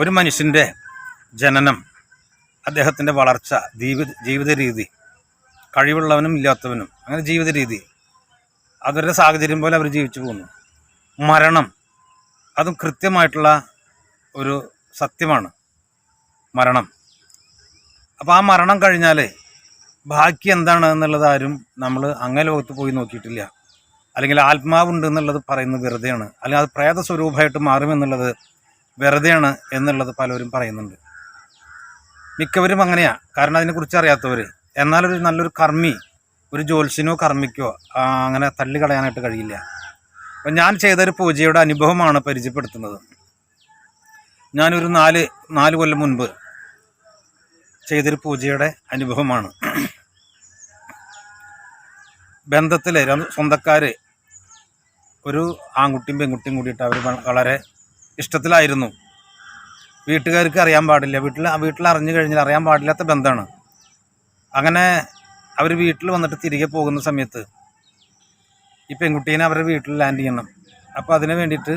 ഒരു മനുഷ്യന്റെ ജനനം അദ്ദേഹത്തിന്റെ വളർച്ച ജീവിത ജീവിത രീതി കഴിവുള്ളവനും ഇല്ലാത്തവനും അങ്ങനെ ജീവിത രീതി അവരുടെ സാഹചര്യം പോലെ അവർ ജീവിച്ചു പോകുന്നു. മരണം അതും കൃത്യമായിട്ടുള്ള ഒരു സത്യമാണ്. മരണം. അപ്പോൾ ആ മരണം കഴിഞ്ഞാൽ ബാക്കി എന്താണ് എന്നുള്ളത് ആരും നമ്മൾ അങ്ങേ ലോകത്ത് പോയി നോക്കിയിട്ടില്ല. അല്ലെങ്കിൽ ആത്മാവുണ്ട് എന്നുള്ളത് പറയുന്നത് വെറുതെയാണ്. അല്ലെങ്കിൽ അത് പ്രേത സ്വരൂപമായിട്ട് മാറുമെന്നുള്ളത് വെറുതെയാണ് എന്നുള്ളത് പലരും പറയുന്നുണ്ട്. മിക്കവരും അങ്ങനെയാണ് കാരണം അതിനെക്കുറിച്ച് അറിയാത്തവർ എന്നാലൊരു നല്ലൊരു കർമ്മി ഒരു ജ്യോത്സ്യനോ കർമ്മിക്കോ അങ്ങനെ തള്ളിക്കളയാനായിട്ട് കഴിയില്ല. അപ്പം ഞാൻ ചെയ്തൊരു പൂജയുടെ അനുഭവമാണ് പരിചയപ്പെടുത്തുന്നത്. ഞാനൊരു നാല് നാല് കൊല്ലം മുൻപ് ചെയ്തൊരു പൂജയുടെ അനുഭവമാണ്. ബന്ധത്തിൽ സ്വന്തക്കാർ ഒരു ആൺകുട്ടിയും പെൺകുട്ടിയും കൂടിയിട്ട് അവർ വളരെ ഇഷ്ടത്തിലായിരുന്നു. വീട്ടുകാർക്ക് അറിയാൻ പാടില്ല. വീട്ടിൽ വീട്ടിൽ അറിഞ്ഞു കഴിഞ്ഞാൽ അറിയാൻ പാടില്ലാത്ത ബന്ധമാണ്. അങ്ങനെ അവർ വീട്ടിൽ വന്നിട്ട് തിരികെ പോകുന്ന സമയത്ത് ഈ പെൺകുട്ടീനെ അവരുടെ വീട്ടിൽ ലാൻഡ് ചെയ്യണം. അപ്പോൾ അതിന് വേണ്ടിയിട്ട്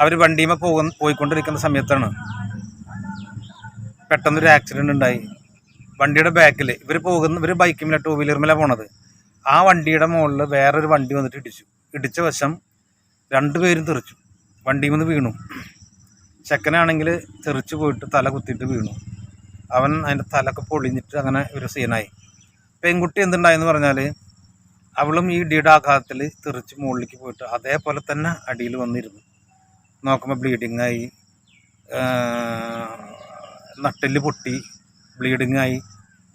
അവർ വണ്ടിയുമേ പോകുന്ന പോയിക്കൊണ്ടിരിക്കുന്ന സമയത്താണ് പെട്ടെന്നൊരു ആക്സിഡന്റ് ഉണ്ടായി. വണ്ടിയുടെ ബാക്കിൽ ഇവർ പോകുന്ന ഇവർ ബൈക്കുമില്ല ടൂ വീലറുമില്ല പോണത്. ആ വണ്ടിയുടെ മുകളിൽ വേറൊരു വണ്ടി വന്നിട്ട് ഇടിച്ചു. ഇടിച്ച വശം രണ്ടുപേരും തെറിച്ചു. വണ്ടിയിൽ നിന്ന് വീണു. ചെക്കനാണെങ്കിൽ തെറിച്ച് പോയിട്ട് തല കുത്തിയിട്ട് വീണു. അവൻ അതിന്റെ തലൊക്കെ പൊളിഞ്ഞിട്ട് അങ്ങനെ ഒരു സീനായി. പെൺകുട്ടി എന്തുണ്ടായെന്ന് പറഞ്ഞാൽ അവളും ഈ ഇടിയുടെ ആഘാതത്തിൽ തെറിച്ച് മുകളിലേക്ക് പോയിട്ട് അതേപോലെ തന്നെ അടിയിൽ വന്നിരുന്നു. നോക്കുമ്പോൾ ബ്ലീഡിങ് ആയി നട്ടെല്ല് പൊട്ടി ബ്ലീഡിങ് ആയി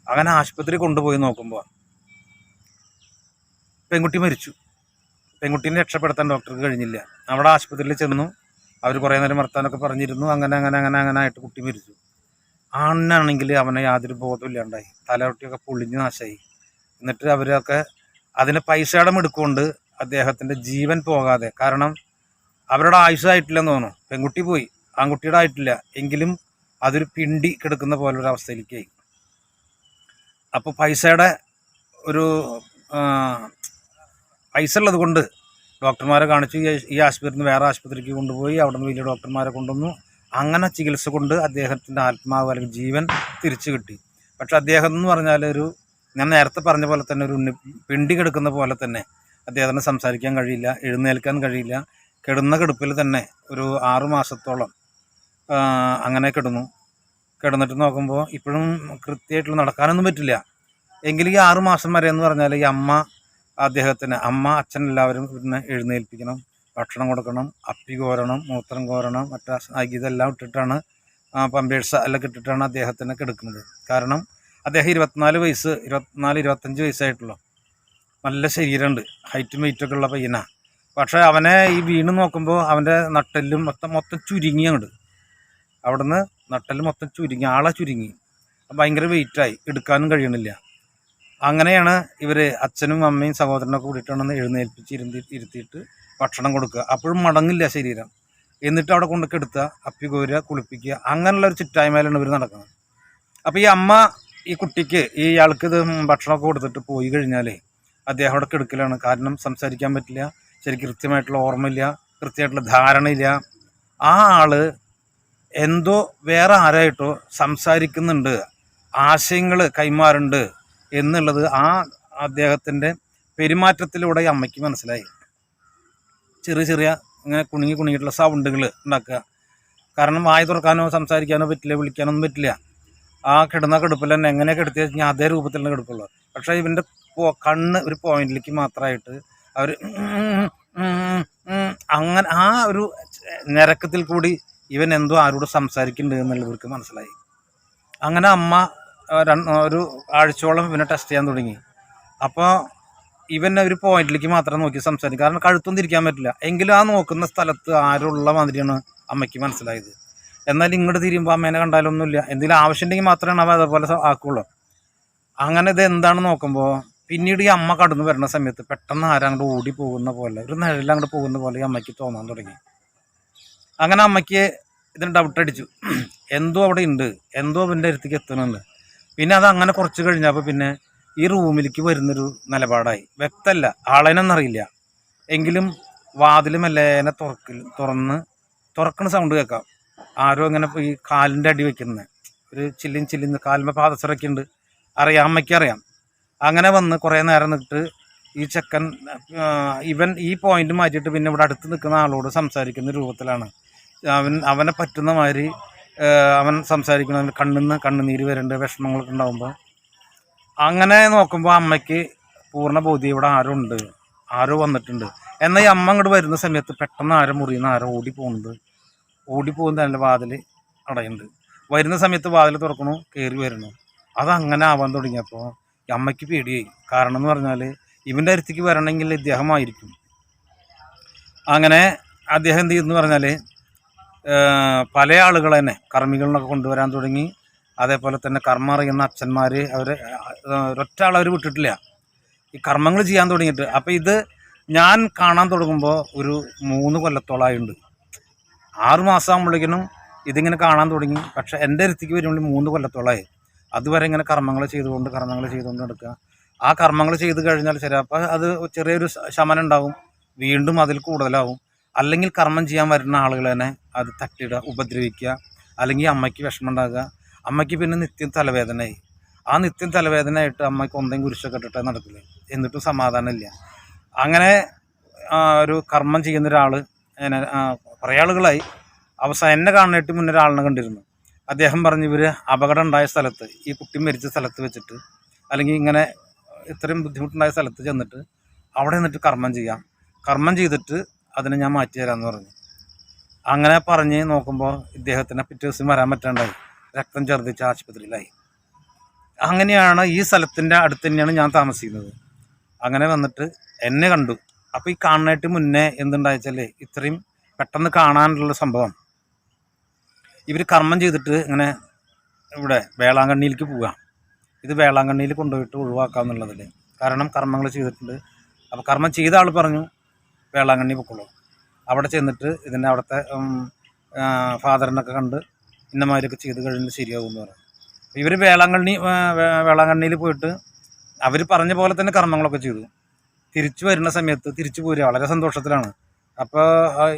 അങ്ങനെ ആശുപത്രി കൊണ്ടുപോയി നോക്കുമ്പോൾ പെൺകുട്ടി മരിച്ചു. പെൺകുട്ടീനെ രക്ഷപ്പെടുത്താൻ ഡോക്ടർക്ക് കഴിഞ്ഞില്ല. അവിടെ ആശുപത്രിയിൽ ചെന്നു. അവർ കുറേ നേരം വർത്താനൊക്കെ പറഞ്ഞിരുന്നു. അങ്ങനെ അങ്ങനെ അങ്ങനെ അങ്ങനെ ആയിട്ട് കുട്ടി മരിച്ചു. ആണിനാണെങ്കിൽ അവനെ യാതൊരു ബോധമില്ലാണ്ടായി തലയൊട്ടിയൊക്കെ പൊളിഞ്ഞ് നാശമായി എന്നിട്ട് അവരൊക്കെ അതിന് പൈസയുടെ എടുക്കൊണ്ട് അദ്ദേഹത്തിന്റെ ജീവൻ പോകാതെ കാരണം അവരുടെ ആയുസ്സായിട്ടില്ലെന്ന് തോന്നുന്നു. പെൺകുട്ടി പോയി. ആൺകുട്ടിയുടെ ആയിട്ടില്ല. എങ്കിലും അതൊരു പിണ്ടി കിടക്കുന്ന പോലെ ഒരു അവസ്ഥയിലേക്കായി അപ്പോൾ പൈസയുടെ ഒരു പൈസ ഉള്ളത് കൊണ്ട് ഡോക്ടർമാരെ കാണിച്ചു. ഈ- ആശുപത്രി ആശുപത്രിയിൽ നിന്ന് വേറെ ആശുപത്രിക്ക് കൊണ്ടുപോയി അവിടെ നിന്ന് വലിയ ഡോക്ടർമാരെ കൊണ്ടുവന്നു. അങ്ങനെ ചികിത്സ കൊണ്ട് അദ്ദേഹത്തിന്റെ ആത്മാവ് അല്ലെങ്കിൽ ജീവൻ തിരിച്ചു കിട്ടി. പക്ഷെ അദ്ദേഹം എന്ന് പറഞ്ഞാൽ ഒരു ഞാൻ നേരത്തെ പറഞ്ഞ പോലെ തന്നെ ഒരു ഉണ്ണി പിണ്ടി കിടക്കുന്ന പോലെ തന്നെ അദ്ദേഹത്തിന് സംസാരിക്കാൻ കഴിയില്ല എഴുന്നേൽക്കാൻ കഴിയില്ല. കിടന്ന കിടപ്പിൽ തന്നെ ഒരു ആറു മാസത്തോളം അങ്ങനെ കിടന്നു. കിടന്നിട്ട് നോക്കുമ്പോൾ ഇപ്പോഴും കൃത്യമായിട്ടുള്ള നടക്കാനൊന്നും പറ്റില്ല. എങ്കിലും ഈ ആറു മാസം വരെ എന്ന് പറഞ്ഞാൽ ഈ അമ്മ അദ്ദേഹത്തിന് അമ്മ അച്ഛൻ എല്ലാവരും പിന്നെ എഴുന്നേൽപ്പിക്കണം ഭക്ഷണം കൊടുക്കണം അപ്പി കോരണം മൂത്രം കോരണം മറ്റേ ഇതെല്ലാം ഇട്ടിട്ടാണ് പമ്പേഴ്സ് എല്ലാം ഇട്ടിട്ടാണ് അദ്ദേഹത്തിനെ കിടക്കുന്നത്. കാരണം അദ്ദേഹം ഇരുപത്തിനാല് വയസ്സ് ഇരുപത്തിനാല് ഇരുപത്തഞ്ച് വയസ്സായിട്ടുള്ള. നല്ല ശരീരമുണ്ട്. ഹൈറ്റും വെയിറ്റൊക്കെ ഉള്ള പയ്യനാണ് പക്ഷേ അവനെ ഈ വീണ് നോക്കുമ്പോൾ അവന്റെ നട്ടെല്ലും മൊത്തം മൊത്തം ചുരുങ്ങി അങ്ങോട്ട് അവിടുന്ന് നട്ടൽ മൊത്തം ചുരുങ്ങി ആളെ ചുരുങ്ങി. ഭയങ്കര വെയിറ്റായി എടുക്കാനും കഴിയണില്ല. അങ്ങനെയാണ് ഇവർ അച്ഛനും അമ്മയും സഹോദരനൊക്കെ കൂടിയിട്ടാണ് എഴുന്നേൽപ്പിച്ച് ഇരുത്തി ഇരുത്തിയിട്ട് ഭക്ഷണം കൊടുക്കുക. അപ്പോഴും മടങ്ങില്ല ശരീരം. എന്നിട്ട് അവിടെ കൊണ്ടൊക്കെ കെടുത്തുക അപ്പി കോരുക കുളിപ്പിക്കുക. അങ്ങനെയുള്ള ഒരു ചുറ്റായ്മയിലാണ് ഇവർ നടക്കുന്നത്. അപ്പോൾ ഈ അമ്മ ഈ കുട്ടിക്ക് ഈ ഇയാൾക്ക് ഇത് ഭക്ഷണമൊക്കെ കൊടുത്തിട്ട് പോയി കഴിഞ്ഞാലേ അദ്ദേഹം അവിടെ കിടക്കലാണ്. കാരണം സംസാരിക്കാൻ പറ്റില്ല. ശരിക്കും കൃത്യമായിട്ടുള്ള ഓർമ്മയില്ല. കൃത്യമായിട്ടുള്ള ധാരണയില്ല. ആ ആൾ എന്തോ വേറെ ആരായിട്ടോ സംസാരിക്കുന്നുണ്ട്. ആശയങ്ങൾ കൈമാറുന്നുണ്ട്. എന്നുള്ളത് ആ അദ്ദേഹത്തിന്റെ പെരുമാറ്റത്തിലൂടെ ഈ അമ്മയ്ക്ക് മനസ്സിലായി. ചെറിയ ചെറിയ ഇങ്ങനെ കുണുങ്ങി കുണുങ്ങിയിട്ടുള്ള സൗണ്ടുകൾ ഉണ്ടാക്കുക. കാരണം വായ തുറക്കാനോ സംസാരിക്കാനോ പറ്റില്ല വിളിക്കാനോ ഒന്നും പറ്റില്ല. ആ കിടന്ന കിടപ്പിൽ തന്നെ എങ്ങനെ കിടത്തി കഴിഞ്ഞാൽ അതേ രൂപത്തിൽ തന്നെ കിടക്കുള്ളൂ പക്ഷേ ഇവന്റെ കണ്ണ് ഒരു പോയിന്റിലേക്ക് മാത്രമായിട്ട് അവർ അങ്ങനെ ആ ഒരു നിരക്കത്തിൽ കൂടി ഇവൻ എന്തോ ആരോട് സംസാരിക്കുന്നുണ്ട് എന്നുള്ളത് ഇവർക്ക് മനസ്സിലായി. അങ്ങനെ അമ്മ ഒരു ആഴ്ചയോളം ഇവനെ ടെസ്റ്റ് ചെയ്യാൻ തുടങ്ങി. അപ്പോൾ ഇവൻ ഒരു പോയിന്റിലേക്ക് മാത്രം നോക്കി സംസാരിക്കും. കാരണം കഴുത്തൊന്നും തിരിക്കാൻ പറ്റില്ല. എങ്കിലും ആ നോക്കുന്ന സ്ഥലത്ത് ആരുള്ള മാതിരിയാണ് അമ്മയ്ക്ക് മനസ്സിലായത്. എന്നാൽ ഇങ്ങോട്ട് തിരിയുമ്പോൾ അമ്മേനെ കണ്ടാലൊന്നുമില്ല എന്തെങ്കിലും ആവശ്യമുണ്ടെങ്കിൽ മാത്രമാണ് അവ അതേപോലെ ആക്കുള്ളൂ. അങ്ങനെ ഇത് എന്താണ് നോക്കുമ്പോൾ പിന്നീട് ഈ അമ്മ കടന്നു വരുന്ന സമയത്ത് പെട്ടെന്ന് ആരങ്ങോട്ട് ഓടി പോകുന്ന പോലെ ഒരു നിഴലങ്ങോട്ട് പോകുന്ന പോലെ ഈ അമ്മയ്ക്ക് തോന്നാൻ തുടങ്ങി. അങ്ങനെ അമ്മയ്ക്ക് ഇതിന് ഡൗട്ട് അടിച്ചു. എന്തോ അവിടെ ഉണ്ട് എന്തോ അവന്റെ അടുത്തേക്ക് എത്തുന്നുണ്ട് പിന്നെ അത് അങ്ങനെ കുറച്ച് കഴിഞ്ഞപ്പോൾ പിന്നെ ഈ റൂമിലേക്ക് വരുന്നൊരു നിലപാടായി. വ്യക്തമല്ല ആളേനൊന്നറിയില്ല എങ്കിലും വാതിൽ മെല്ലേനെ തുറക്കിൽ തുറന്ന് തുറക്കണ സൗണ്ട് കേൾക്കാം. ആരോ ഇങ്ങനെ ഈ കാലിന്റെ അടി വെക്കുന്നത് ഒരു ചില്ലിൻ ചില്ലിന്ന് കാലിന്റെ പാദസരൊക്കെ ഉണ്ട്. അറിയാം അമ്മയ്ക്ക് അറിയാം. അങ്ങനെ വന്ന് കുറേ നേരം നിന്നിട്ട് ഈ ചെക്കൻ ഇവൻ ഈ പോയിന്റ് മാറ്റിയിട്ട് പിന്നെ ഇവിടെ അടുത്ത് നിൽക്കുന്ന ആളോട് സംസാരിക്കുന്ന രൂപത്തിലാണ്. അവൻ അവനെ പറ്റുന്ന മാതിരി അവൻ സംസാരിക്കുന്ന കണ്ണിന്ന് കണ്ണുനീര് വരേണ്ട വിഷമങ്ങളൊക്കെ ഉണ്ടാകുമ്പോൾ അങ്ങനെ നോക്കുമ്പോൾ അമ്മയ്ക്ക് പൂർണ ബോധ്യം ഇവിടെ ആരോ ഉണ്ട്. ആരോ വന്നിട്ടുണ്ട്. എന്നാൽ ഈ അമ്മ അങ്ങോട്ട് വരുന്ന സമയത്ത് പെട്ടെന്ന് ആരോ മുറിയുന്ന ആരോ ഓടി പോകുന്നത് ഓടി പോകുന്നത് അതിന്റെ വാതിൽ അടയുന്നുണ്ട് വരുന്ന സമയത്ത് വാതിൽ തുറക്കണു കയറി വരണു. അതങ്ങനെ ആവാൻ തുടങ്ങിയപ്പോൾ അമ്മയ്ക്ക് പേടിയായി. കാരണം എന്ന് പറഞ്ഞാൽ ഇവന്റെ അടുത്തേക്ക് വരണമെങ്കിൽ ഇദ്ദേഹമായിരിക്കും. അങ്ങനെ അദ്ദേഹം എന്ത് ചെയ്യുന്നു പറഞ്ഞാൽ പല ആളുകൾ തന്നെ കർമ്മികളിനൊക്കെ കൊണ്ടുവരാൻ തുടങ്ങി. അതേപോലെ തന്നെ കർമ്മ അറിയുന്ന അച്ഛന്മാർ അവർ ഒറ്റ ആളവർ വിട്ടിട്ടില്ല. ഈ കർമ്മങ്ങൾ ചെയ്യാൻ തുടങ്ങിയിട്ട്. അപ്പോൾ ഇത് ഞാൻ കാണാൻ തുടങ്ങുമ്പോൾ ഒരു മൂന്ന് കൊല്ലത്തോളമായിട്ടുണ്ട് ആറ് മാസം ആകുമ്പോഴേക്കിനും ഇതിങ്ങനെ കാണാൻ തുടങ്ങി. പക്ഷേ എന്റെ അടുത്തേക്ക് വരുമ്പോൾ മൂന്ന് കൊല്ലത്തോളമായി അതുവരെ ഇങ്ങനെ കർമ്മങ്ങൾ ചെയ്തുകൊണ്ട് കർമ്മങ്ങൾ ചെയ്തുകൊണ്ട് നടക്കുക. ആ കർമ്മങ്ങൾ ചെയ്ത് കഴിഞ്ഞാൽ ശരി. അപ്പോൾ അത് ചെറിയൊരു ശമനം ഉണ്ടാവും. വീണ്ടും അതിൽ കൂടുതലാവും. അല്ലെങ്കിൽ കർമ്മം ചെയ്യാൻ വരുന്ന ആളുകൾ തന്നെ അത് തട്ടിയിടുക ഉപദ്രവിക്കുക അല്ലെങ്കിൽ അമ്മയ്ക്ക് വിഷമം ഉണ്ടാകുക അമ്മയ്ക്ക് പിന്നെ നിത്യം തലവേദനയായി. ആ നിത്യം തലവേദനയായിട്ട് അമ്മയ്ക്ക് ഒന്നെങ്കിലും കുരിശൊക്കെ ഇട്ടിട്ടേ നടക്കില്ല? എന്നിട്ടും സമാധാനമില്ല. അങ്ങനെ ഒരു കർമ്മം ചെയ്യുന്ന ഒരാൾ കുറേ ആളുകളായി. അവസാനം എന്നെ കാണാനായിട്ട് മുന്നേ ഒരാളിനെ കണ്ടിരുന്നു. അദ്ദേഹം പറഞ്ഞു ഇവർ അപകടം ഉണ്ടായ സ്ഥലത്ത് ഈ കുട്ടി മരിച്ച സ്ഥലത്ത് വെച്ചിട്ട് അല്ലെങ്കിൽ ഇങ്ങനെ ഇത്രയും ബുദ്ധിമുട്ടുണ്ടായ സ്ഥലത്ത് ചെന്നിട്ട് അവിടെ നിന്നിട്ട് കർമ്മം ചെയ്യാം. കർമ്മം ചെയ്തിട്ട് അതിനെ ഞാൻ മാറ്റി തരാമെന്ന് പറഞ്ഞു. അങ്ങനെ പറഞ്ഞ് നോക്കുമ്പോൾ ഇദ്ദേഹത്തിന് പിറ്റേ ദിവസം വരാൻ പറ്റാണ്ടായി. രക്തം ഛർദ്ദിച്ച് ആശുപത്രിയിലായി. അങ്ങനെയാണ് ഈ സ്ഥലത്തിന്റെ അടുത്ത് തന്നെയാണ് ഞാൻ താമസിക്കുന്നത്. അങ്ങനെ വന്നിട്ട് എന്നെ കണ്ടു. അപ്പോൾ ഈ കാണാനായിട്ട് മുന്നേ എന്തുണ്ടായിച്ചാൽ ഇത്രയും പെട്ടെന്ന് കാണാനുള്ള സംഭവം. ഇവർ കർമ്മം ചെയ്തിട്ട് ഇങ്ങനെ ഇവിടെ വേളാങ്കണ്ണിയിലേക്ക് പോവുക ഇത് വേളാങ്കണ്ണിയിൽ കൊണ്ടുപോയിട്ട് ഒഴിവാക്കാമെന്നുള്ളതിൽ കാരണം കർമ്മങ്ങൾ ചെയ്തിട്ടുണ്ട്. അപ്പോൾ കർമ്മം ചെയ്ത ആൾ പറഞ്ഞു വേളാങ്കണ്ണി പൊക്കോളൂ. അവിടെ ചെന്നിട്ട് ഇതിന്റെ അവിടുത്തെ ഫാദറിനൊക്കെ കണ്ട് ഇന്നമാരൊക്കെ ചെയ്ത് കഴിഞ്ഞാൽ ശരിയാകും എന്ന് പറഞ്ഞു ഇവർ വേളാങ്കണ്ണി വേളാങ്കണ്ണിയിൽ പോയിട്ട് അവർ പറഞ്ഞ പോലെ തന്നെ കർമ്മങ്ങളൊക്കെ ചെയ്തു. തിരിച്ചു വരുന്ന സമയത്ത് തിരിച്ചു പോരുക വളരെ സന്തോഷത്തിലാണ്. അപ്പോൾ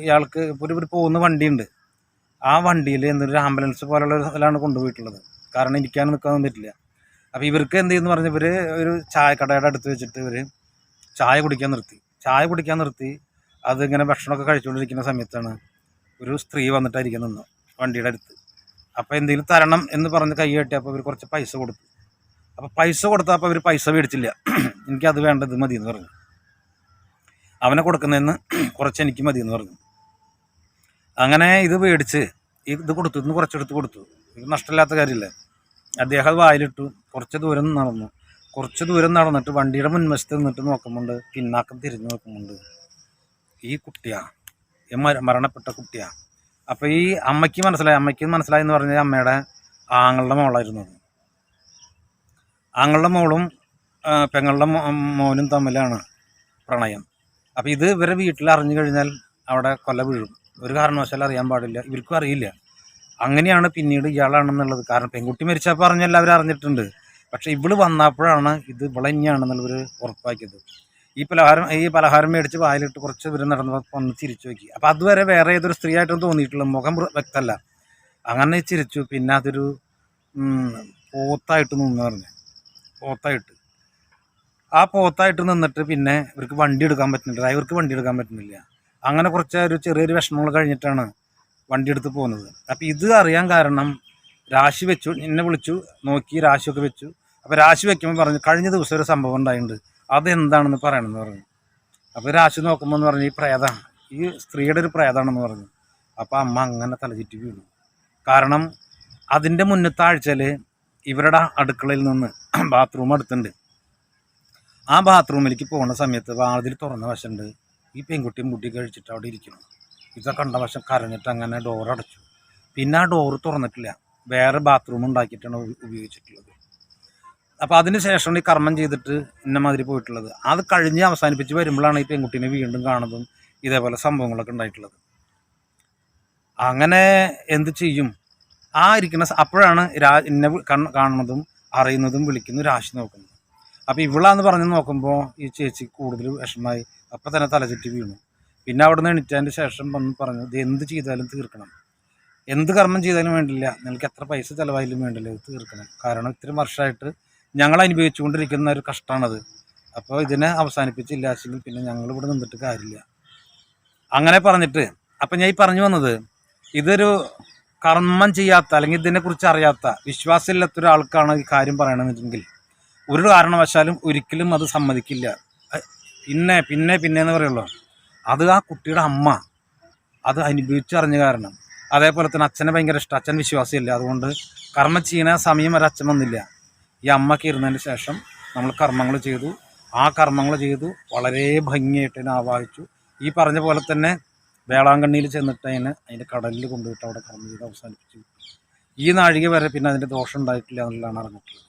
ഇയാൾക്ക് ഇപ്പോൾ ഒരു പോകുന്ന വണ്ടിയുണ്ട്. ആ വണ്ടിയിൽ എന്തൊരു ആംബുലൻസ് പോലുള്ള ഒരു കൊണ്ടുപോയിട്ടുള്ളത്. കാരണം ഇരിക്കാനും നിൽക്കാനൊന്നും പറ്റില്ല. അപ്പോൾ ഇവർക്ക് എന്ത് ചെയ്യുന്നു പറഞ്ഞാൽ ഇവർ ഒരു ചായക്കടയുടെ അടുത്ത് വെച്ചിട്ട് ഇവർ ചായ കുടിക്കാൻ നിർത്തി. ചായ കുടിക്കാൻ നിർത്തി. അതിങ്ങനെ ഭക്ഷണമൊക്കെ കഴിച്ചുകൊണ്ടിരിക്കുന്ന സമയത്താണ് ഒരു സ്ത്രീ വന്നിട്ടായിരിക്കും നിന്ന് വണ്ടിയുടെ അടുത്ത്. അപ്പോൾ എന്തെങ്കിലും തരണം എന്ന് പറഞ്ഞ് കൈ കെട്ടി അപ്പോൾ ഇവർ കുറച്ച് പൈസ കൊടുത്തു. അപ്പോൾ പൈസ കൊടുത്തപ്പോൾ അവർ പൈസ മേടിച്ചില്ല. എനിക്കത് വേണ്ട ഇത് മതി എന്ന് പറഞ്ഞു. അവനെ കൊടുക്കുന്നതെന്ന് കുറച്ച് എനിക്ക് മതി എന്ന് പറഞ്ഞു. അങ്ങനെ ഇത് മേടിച്ച് ഇത് കൊടുത്തു ഇന്ന് കുറച്ചെടുത്ത് കൊടുത്തു. ഇത് നഷ്ടമില്ലാത്ത കാര്യമില്ല. അദ്ദേഹം വായിലിട്ടു. കുറച്ച് ദൂരം നടന്നു. കുറച്ച് ദൂരം നടന്നിട്ട് വണ്ടിയുടെ മുൻവശത്ത് നിന്നിട്ട് നോക്കുമ്പോൾ പിന്നാക്കം തിരിഞ്ഞു നോക്കുമ്പോണ്ട്. ഈ കുട്ടിയാ. ഈ മരണപ്പെട്ട കുട്ടിയാ. അപ്പോൾ ഈ അമ്മയ്ക്ക് മനസ്സിലായി അമ്മയ്ക്ക് മനസ്സിലായി എന്ന് പറഞ്ഞാൽ അമ്മയുടെ ആങ്ങളുടെ മോളായിരുന്നു അത്. ആങ്ങളുടെ മോളും പെങ്ങളുടെ മോനും തമ്മിലാണ് പ്രണയം. അപ്പോൾ ഇത് ഇവരെ വീട്ടിൽ അറിഞ്ഞു കഴിഞ്ഞാൽ അവിടെ കൊല വീഴും. ഒരു കാരണവശാലും അറിയാൻ പാടില്ല. ഇവർക്കും അറിയില്ല. അങ്ങനെയാണ് പിന്നീട് ഇയാളാണെന്നുള്ളത്. കാരണം പെൺകുട്ടി മരിച്ചപ്പോൾ പറഞ്ഞ എല്ലാവരും അറിഞ്ഞിട്ടുണ്ട്. പക്ഷേ ഇവൾ വന്നപ്പോഴാണ് ഇത് ഇവളെ തന്നെയാണെന്നുള്ളവർ ഉറപ്പാക്കിയത്. ഈ പലഹാരം ഈ പലഹാരം മേടിച്ച് വായിലിട്ട് കുറച്ച് ദൂരം നടന്നപ്പോൾ ഒന്ന് ചിരിച്ചു നോക്കി. അപ്പോൾ അതുവരെ വേറെ ഏതൊരു സ്ത്രീ ആയിട്ടൊന്നും തോന്നിയിട്ടുള്ള മുഖം വ്യക്തമല്ല അങ്ങനെ ചിരിച്ചു. പിന്നെ അതൊരു പോത്തായിട്ട് നിന്ന് പറഞ്ഞു. പോത്തായിട്ട്. ആ പോത്തായിട്ട് നിന്നിട്ട് പിന്നെ ഇവർക്ക് വണ്ടി എടുക്കാൻ പറ്റുന്നില്ല. ഡ്രൈവർക്ക് വണ്ടി എടുക്കാൻ പറ്റുന്നില്ല. അങ്ങനെ കുറച്ച് ഒരു ചെറിയൊരു വിഷമങ്ങൾ കഴിഞ്ഞിട്ടാണ് വണ്ടി എടുത്ത് പോകുന്നത് അപ്പോൾ ഇത് അറിയാൻ കാരണം രാശി വെച്ചു. എന്നെ വിളിച്ചു. നോക്കി രാശിയൊക്കെ വെച്ചു. അപ്പോൾ രാശി വെക്കുമ്പോൾ പറഞ്ഞു കഴിഞ്ഞ ദിവസം ഒരു സംഭവം ഉണ്ടായിട്ടുണ്ട്. അതെന്താണെന്ന് പറയണമെന്ന് പറഞ്ഞു. അപ്പോൾ രാശി നോക്കുമ്പോൾ എന്ന് പറഞ്ഞു ഈ പ്രേതമാണ് ഈ സ്ത്രീയുടെ ഒരു പ്രേതമാണെന്ന് പറഞ്ഞു. അപ്പോൾ അമ്മ അങ്ങനെ തലചുറ്റി വീണു. കാരണം അതിന്റെ മുന്നത്തെ ആഴ്ചയിൽ ഇവരുടെ അടുക്കളയിൽ നിന്ന് ബാത്റൂം അടുത്തുണ്ട്. ആ ബാത്റൂമിലേക്ക് പോകുന്ന സമയത്ത് വാതിൽ തുറന്ന വശമുണ്ട്. ഈ പെൺകുട്ടിയും മുടി കഴിച്ചിട്ട് അവിടെ ഇരിക്കുന്നു. ഇതൊക്കെ കണ്ട വശം കരഞ്ഞിട്ട് അങ്ങനെ ഡോർ അടച്ചു. പിന്നെ ആ ഡോറ് തുറന്നിട്ടില്ല. വേറെ ബാത്റൂം ഉണ്ടാക്കിയിട്ടാണ് ഉപയോഗിച്ചിട്ടുള്ളത്. അപ്പോൾ അതിന് ശേഷമാണ് ഈ കർമ്മം ചെയ്തിട്ട് ഇന്ന മാതിരി പോയിട്ടുള്ളത്. അത് കഴിഞ്ഞ് അവസാനിപ്പിച്ച് വരുമ്പോഴാണ് ഈ പെൺകുട്ടീനെ വീണ്ടും കാണുന്നതും ഇതേപോലെ സംഭവങ്ങളൊക്കെ ഉണ്ടായിട്ടുള്ളത്. അങ്ങനെ എന്ത് ചെയ്യും? ആ ഇരിക്കുന്ന അപ്പോഴാണ് രാ ഇന്നെ കാണുന്നതും അറിയുന്നതും വിളിക്കുന്നു രാശി നോക്കുന്നത്. അപ്പോൾ ഇവളാന്ന് പറഞ്ഞ് നോക്കുമ്പോൾ ഈ ചേച്ചി കൂടുതൽ വിഷമമായി അപ്പം തന്നെ തലചുറ്റി വീണു. പിന്നെ അവിടെ നിന്ന് എണീറ്റതിന്റെ ശേഷം വന്ന് പറഞ്ഞു ഇത് എന്ത് ചെയ്താലും തീർക്കണം. എന്ത് കർമ്മം ചെയ്താലും വേണ്ടില്ല. നിങ്ങൾക്ക് എത്ര പൈസ ചിലവായാലും വേണ്ടില്ല ഇത് തീർക്കണം. കാരണം ഇത്രയും വർഷമായിട്ട് ഞങ്ങൾ അനുഭവിച്ചുകൊണ്ടിരിക്കുന്ന ഒരു കഷ്ടമാണത് അപ്പോൾ ഇതിനെ അവസാനിപ്പിച്ചില്ലാച്ചെങ്കിൽ പിന്നെ ഞങ്ങൾ ഇവിടെ നിന്നിട്ട് കാര്യമില്ല. അങ്ങനെ പറഞ്ഞിട്ട് അപ്പം ഞാൻ ഈ പറഞ്ഞു വന്നത് ഇതൊരു കർമ്മം ചെയ്യാത്ത അല്ലെങ്കിൽ ഇതിനെക്കുറിച്ച് അറിയാത്ത വിശ്വാസമില്ലാത്ത ഒരാൾക്കാണ് ഈ കാര്യം പറയണമെന്നുണ്ടെങ്കിൽ ഒരു കാരണവശാലും ഒരിക്കലും അത് സമ്മതിക്കില്ല. പിന്നെ പിന്നെ പിന്നെ എന്ന് പറയുള്ളൂ. അത് ആ കുട്ടിയുടെ അമ്മ അത് അനുഭവിച്ചറിഞ്ഞ കാരണം. അതേപോലെ തന്നെ അച്ഛനെ ഭയങ്കര ഇഷ്ടം. അച്ഛൻ വിശ്വാസമില്ല അതുകൊണ്ട് കർമ്മം ചെയ്യുന്ന സമയം വരെ അച്ഛൻ വന്നില്ല. ഈ അമ്മ ഇരുന്നതിന് ശേഷം നമ്മൾ കർമ്മങ്ങൾ ചെയ്തു. ആ കർമ്മങ്ങൾ ചെയ്തു. വളരെ ഭംഗിയായിട്ട് അതിനെ ആവാഹിച്ചു. ഈ പറഞ്ഞ പോലെ തന്നെ വേളാങ്കണ്ണിയിൽ ചെന്നിട്ട് അതിനെ അതിന്റെ കടലിൽ കൊണ്ടുപോയിട്ട് അവിടെ കർമ്മം ചെയ്ത് അവസാനിപ്പിച്ചു. ഈ നാഴിക വരെ പിന്നെ അതിന്റെ ദോഷം ഉണ്ടായിട്ടില്ല എന്നുള്ളതാണ് അറിഞ്ഞിട്ടുള്ളത്.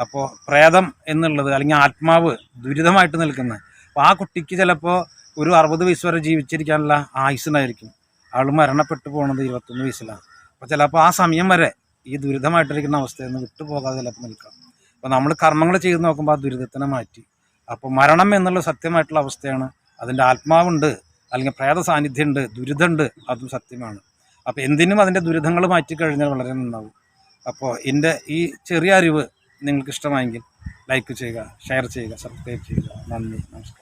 അപ്പോൾ പ്രേതം എന്നുള്ളത് അല്ലെങ്കിൽ ആത്മാവ് ദുരിതമായിട്ട് നിൽക്കുന്നത്. അപ്പോൾ ആ കുട്ടിക്ക് ചിലപ്പോൾ ഒരു അറുപത് വയസ്സ് വരെ ജീവിച്ചിരിക്കാനുള്ള ആയുസ്സുണ്ടായിരിക്കും ആൾ മരണപ്പെട്ടു പോകുന്നത് ഇരുപത്തൊന്ന് വയസ്സിലാണ്. അപ്പോൾ ചിലപ്പോൾ ആ സമയം വരെ ഈ ദുരിതമായിട്ടിരിക്കുന്ന അവസ്ഥയിൽ നിന്ന് വിട്ടുപോകാതെ ചിലപ്പോൾ നിൽക്കാം. അപ്പോൾ നമ്മൾ കർമ്മങ്ങൾ ചെയ്ത് നോക്കുമ്പോൾ ആ ദുരിതത്തിനെ മാറ്റി. അപ്പോൾ മരണം എന്നുള്ള സത്യമായിട്ടുള്ള അവസ്ഥയാണ്. അതിന്റെ ആത്മാവുണ്ട് അല്ലെങ്കിൽ പ്രേത സാന്നിധ്യമുണ്ട് ദുരിതമുണ്ട് അതും സത്യമാണ്. അപ്പോൾ എന്തിനും അതിന്റെ ദുരിതങ്ങൾ മാറ്റി കഴിഞ്ഞാൽ വളരെ നന്നാവും. അപ്പോൾ എന്റെ ഈ ചെറിയ അറിവ് നിങ്ങൾക്ക് ഇഷ്ടമായെങ്കിൽ ലൈക്ക് ചെയ്യുക ഷെയർ ചെയ്യുക സബ്സ്ക്രൈബ് ചെയ്യുക. നന്ദി നമസ്കാരം.